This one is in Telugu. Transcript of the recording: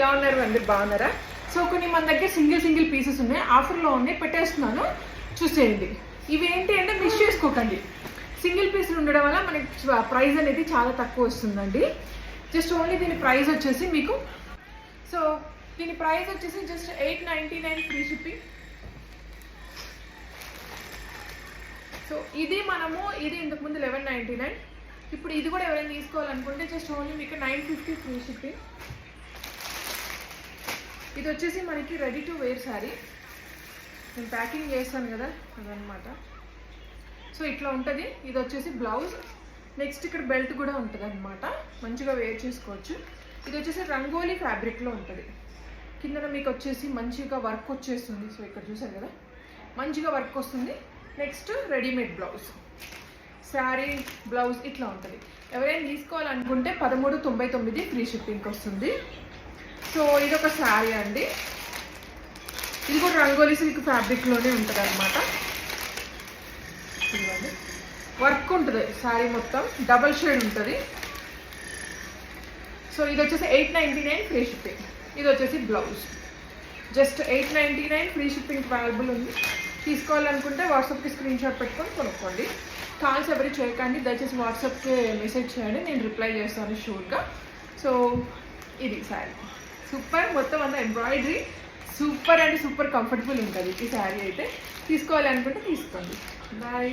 ఎలా ఉన్నారు అందరు బాగున్నారా? సో కొన్ని మన దగ్గర సింగిల్ సింగిల్ పీసెస్ ఉన్నాయి. ఆఫర్లో ఉన్నాయి. పెట్టేస్తున్నాను. చూసేయండి. ఇవి ఏంటి అంటే మిస్ చేసుకోకండి. సింగిల్ పీసులు ఉండడం వల్ల మనకి ప్రైస్ అనేది చాలా తక్కువ వస్తుందండి. జస్ట్ ఓన్లీ దీని ప్రైస్ వచ్చేసి మీకు సో దీని ప్రైస్ వచ్చేసి just eight ninety nine free shipping. So ఇది మనము ఇది ఇంతకు ముందు లెవెన్ నైంటీ నైన్. ఇప్పుడు ఇది కూడా ఎవరైనా తీసుకోవాలనుకుంటే జస్ట్ ఓన్లీ మీకు నైన్ ఫిఫ్టీ ఫ్రీ షిప్పింగ్. ఇది వచ్చేసి మనకి రెడీ టు వేర్ శారీ నేను ప్యాకింగ్ చేస్తాను కదా అదనమాట సో ఇట్లా ఉంటుంది. ఇది వచ్చేసి బ్లౌజ్ నెక్స్ట్ ఇక్కడ బెల్ట్ కూడా ఉంటుంది అనమాట మంచిగా వేర్ చేసుకోవచ్చు. ఇది వచ్చేసి రంగోలీ ఫ్యాబ్రిక్లో ఉంటుంది. కిందన మీకు వచ్చేసి మంచిగా వర్క్ వచ్చేస్తుంది. సో ఇక్కడ చూసారు కదా? మంచిగా వర్క్ వస్తుంది. Next readymade blouse sari blouse ఇట్లా ఉంటుంది. ఎవరైనా తీసుకోవాలనుకుంటే పదమూడు తొంభై తొమ్మిది ఫ్రీ షిప్పింగ్కి వస్తుంది. సో ఇది ఒక శారీ అండి. ఇది కూడా రంగోలీ సిల్క్ ఫ్యాబ్రిక్లోనే ఉంటుంది అనమాట వర్క్ ఉంటుంది శారీ మొత్తం. డబల్ షేడ్ ఉంటుంది. సో ఇది వచ్చేసి eight ninety nine free shipping ఇది వచ్చేసి blouse just eight ninety nine free shipping available ఉంది. తీసుకోవాలనుకుంటే వాట్సాప్కి స్క్రీన్ షాట్ పెట్టుకొని కొనుక్కోండి. కాల్స్ ఎవరు చేయకండి. దయచేసి వాట్సాప్కి మెసేజ్ చేయండి. నేను రిప్లై చేస్తాను షూర్గా సో ఇది శారీ. సూపర్. మొత్తం అంతా ఎంబ్రాయిడరీ సూపర్ అంటే సూపర్ కంఫర్టబుల్ ఉంటుంది. ఈ శారీ అయితే తీసుకోవాలి అనుకుంటే తీసుకోండి. బాయ్